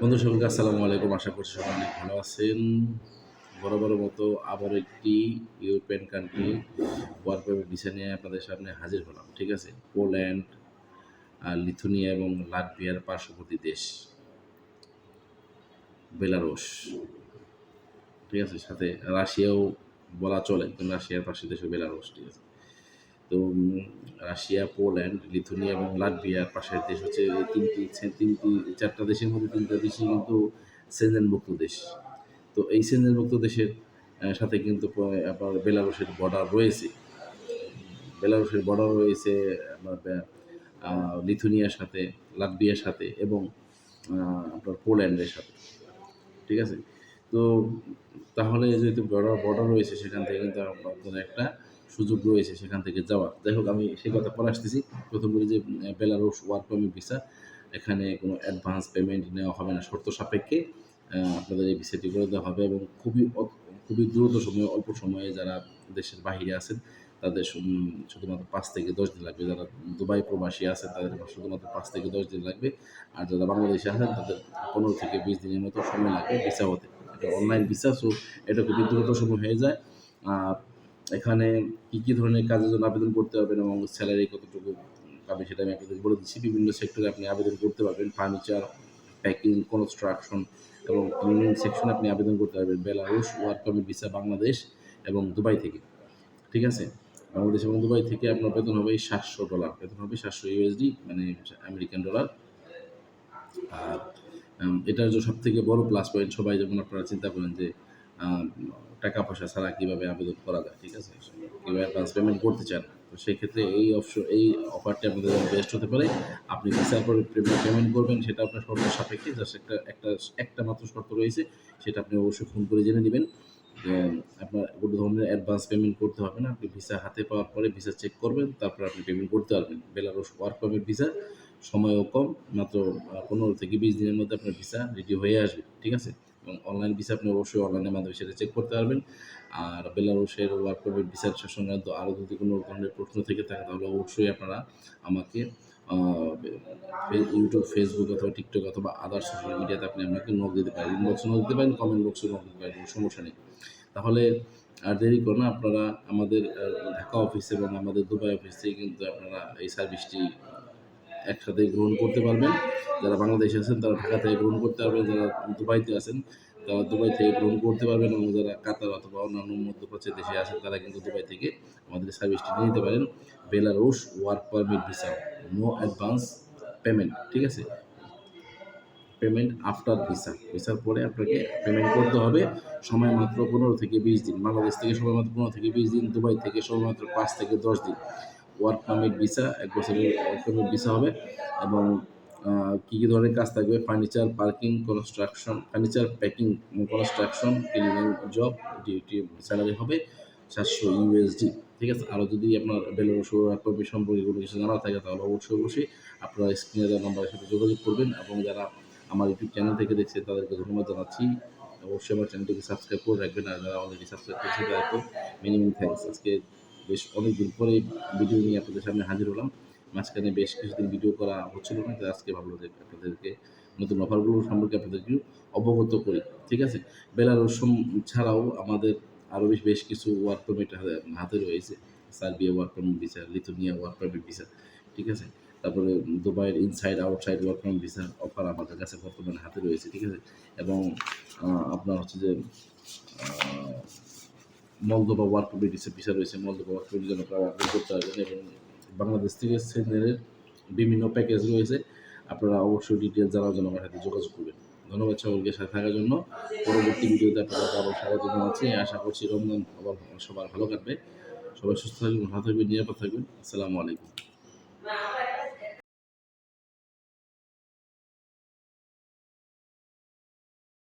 বন্ধু সকলকে আসসালামু আলাইকুম। আশা করছি সবাই অনেক ভালো আছেন। বরাবর মতো আবার একটি ইউরোপিয়ান কান্ট্রি ওয়ার্ক ভিসা নিয়ে আপনাদের সামনে হাজির হলাম, ঠিক আছে? পোল্যান্ড লিথুনিয়া এবং লাটভিয়ার পার্শ্ববর্তী দেশ বেলারুশ ঠিক আছে? সাথে রাশিয়াও বলা চলে রাশিয়ার পাশে দেশ বেলারুশ ঠিক আছে? তো রাশিয়া, পোল্যান্ড, লিথুনিয়া এবং লাটভিয়ার পাশের দেশ হচ্ছে তিনটি তিনটি চারটা দেশের মধ্যে তিনটা দেশই কিন্তু সেনজেনভুক্ত দেশ। তো এই সেনজেনভুক্ত দেশের সাথে কিন্তু আপনার বেলারুশের বর্ডার রয়েছে। বেলারুশের বর্ডার রয়েছে আপনার লিথুনিয়ার সাথে, লাটভিয়ার সাথে এবং আপনার পোল্যান্ডের সাথে। ঠিক আছে? তো তাহলে যেহেতু বর্ডার বর্ডার রয়েছে, সেখান থেকে কিন্তু আপনার একটা সুযোগ রয়েছে সেখান থেকে যাওয়ার। যাই হোক, আমি সেই কথা পরে আসতেছি। প্রথম বলি যে বেলারুশ ওয়ার্ক পারমিট ভিসা এখানে কোনো অ্যাডভান্স পেমেন্ট নেওয়া হবে না। শর্ত সাপেক্ষে আপনাদের এই ভিসাটি করে দেওয়া হবে এবং খুবই খুবই দ্রুত সময়ে, অল্প সময়ে যারা দেশের বাহিরে আছেন, তাদের শুধুমাত্র পাঁচ থেকে দশ দিন লাগবে। যারা দুবাই প্রবাসী আছেন তাদের শুধুমাত্র পাঁচ থেকে দশ দিন লাগবে। আর যারা বাংলাদেশে আছেন, তাদের পনেরো থেকে বিশ দিনের মতো সময় লাগবে ভিসা হতে। এটা অনলাইন ভিসা সো এটা খুবই দ্রুত সময় হয়ে যায়। এখানে কী কী ধরনের কাজের জন্য আবেদন করতে পারবেন এবং স্যালারি কতটুকু পাবে সেটা আমি আপনাদের বলে দিচ্ছি। বিভিন্ন সেক্টরে আপনি আবেদন করতে পারবেন। ফার্নিচার প্যাকিং কনস্ট্রাকশন এবং ক্লিনিং সেকশনে আপনি আবেদন করতে পারবেন। Belarus work permit visa Bangladesh এবং দুবাই থেকে। ঠিক আছে? বাংলাদেশ এবং দুবাই থেকে আপনার বেতন হবে সাতশো ডলার বেতন হবে সাতশো ইউএসডি মানে আমেরিকান ডলার আর এটার যে সব থেকে বড় প্লাস পয়েন্ট সবাই যেমন আপনারা চিন্তা করেন যে টাকা পয়সা ছাড়া কীভাবে আবেদন করা যায়, ঠিক আছে? কীভাবে অ্যাডভান্স পেমেন্ট করতে চান? তো সেক্ষেত্রে এই অপশন এই অফারটি আপনাদের বেস্ট হতে পারে। আপনি ভিসার পরে পেমেন্ট করবেন, সেটা আপনার শর্ত সাপেক্ষে জাস্ট একটা একটা একটা মাত্র শর্ত রয়েছে, সেটা আপনি অবশ্যই ফোন করে জেনে নেবেন। আপনার কোনো ধরনের অ্যাডভান্স পেমেন্ট করতে হবে না। আপনি ভিসা হাতে পাওয়ার পরে ভিসা চেক করবেন, তারপর আপনি পেমেন্ট করতে পারবেন। বেলারুশ ওয়ার্ক পারমিট ভিসা সময়ও কম, মাত্র পনেরো থেকে বিশ দিনের মধ্যে আপনার ভিসা রেডি হয়ে আসবে, ঠিক আছে? এবং অনলাইন ভিসা আপনি অবশ্যই অনলাইনের মাধ্যমে সেটা চেক করতে পারবেন। আর বেলারুশের ওয়ার্ক পারমিট ভিসার সংক্রান্ত আরও যদি কোনো ধরনের প্রশ্ন থেকে থাকে, তাহলে অবশ্যই আপনারা আমাকে ইউটিউব ফেসবুক অথবা টিকটক অথবা আদার সোশ্যাল মিডিয়াতে আপনি আমাকে নক দিতে পারেন ইনবক্সে নক দিতে পারেন কমেন্ট বক্সে নক দিতে পারেন, কোনো সমস্যা নেই। তাহলে আর দেরি করুন আপনারা আমাদের ঢাকা অফিস এবং আমাদের দুবাই অফিস থেকে কিন্তু আপনারা এই সার্ভিসটি একসাথে গ্রহণ করতে পারবেন। যারা বাংলাদেশে আছেন, তারা ঢাকা থেকে গ্রহণ করতে পারবেন। যারা দুবাইতে আছেন, তারা দুবাই থেকে গ্রহণ করতে পারবেন এবং যারা কাতার অথবা অন্যান্য মধ্যপ্রাচ্যের দেশে আছেন, তারা কিন্তু দুবাই থেকে আমাদের সার্ভিসটি নিয়ে নিতে পারেন। Belarus work permit visa no advance payment ঠিক আছে? পেমেন্ট আফটার ভিসা ভিসার পরে আপনাকে পেমেন্ট করতে হবে। সময় মাত্র পনেরো থেকে বিশ দিন, বাংলাদেশ থেকে সময় মাত্র পনেরো থেকে বিশ দিন, দুবাই থেকে সময় মাত্র পাঁচ থেকে দশ দিন। ওয়ার্ক পারমিট ভিসা এক বছরের ওয়ার্ক পারমিট ভিসা হবে এবং কী কী ধরনের কাজ থাকবে? Furniture parking construction furniture packing construction cleaning job duty salary হবে সাতশো ইউএসডি ঠিক আছে? আরও যদি আপনার বেলারুশ ওয়ার্ক পারমিট সম্পর্কে কোনো কিছু জানা থাকে তাহলে অবশ্যই অবশ্যই আপনারা স্ক্রিনে দেওয়া নাম্বারের সাথে যোগাযোগ করবেন এবং যারা আমার ইউটিউব চ্যানেল থেকে দেখছে তাদেরকে ধন্যবাদ জানাচ্ছি। অবশ্যই আমার চ্যানেলটিকে সাবস্ক্রাইব করে রাখবেন আর যারা অলরেডি সাবস্ক্রাইব করেছে তাদেরকে মিনিমাম থ্যাঙ্কস আজকে বেশ অনেক দিন পরে ভিডিও নিয়ে আপনাদের সামনে হাজির হলাম। মাঝখানে বেশ কিছুদিন ভিডিও করা হচ্ছিল না আজকে ভাবলো যে আপনাদেরকে নতুন অফারগুলো সম্পর্কে আপনাদেরকে অবগত করি, ঠিক আছে? বেলারুশ সম- ছাড়াও আমাদের আরও বেশ বেশ কিছু ওয়ার্ক পারমিট হাতে রয়েছে। Serbia work permit visa Lithuania work permit visa ঠিক আছে? তারপরে দুবাইয়ের inside outside work permit visa offer আমাদের কাছে বর্তমানে হাতে রয়েছে, ঠিক আছে? এবং আপনার হচ্ছে যে মলদোবা ওয়ার্ক পারমিট ভিসা রয়েছে মলদোবা ওয়ার্ক পারমিট জন্য আপনারা আবেদন করতে পারবেন এবং বাংলাদেশ থেকে সেন্টারের বিভিন্ন প্যাকেজ রয়েছে। আপনারা অবশ্যই ডিটেলস জানার জন্য আমার সাথে যোগাযোগ করবেন। ধন্যবাদ সকলকে সাথে থাকার জন্য। পরবর্তী ভিডিওতে আপনাদের আবার স্বাগত জানাচ্ছি। আশা করছি রমজান আবার সবার ভালো কাটবে। সবাই সুস্থ থাকবেন, ভালো থাকবেন, নিরাপদ থাকবেন। আসসালামু আলাইকুম।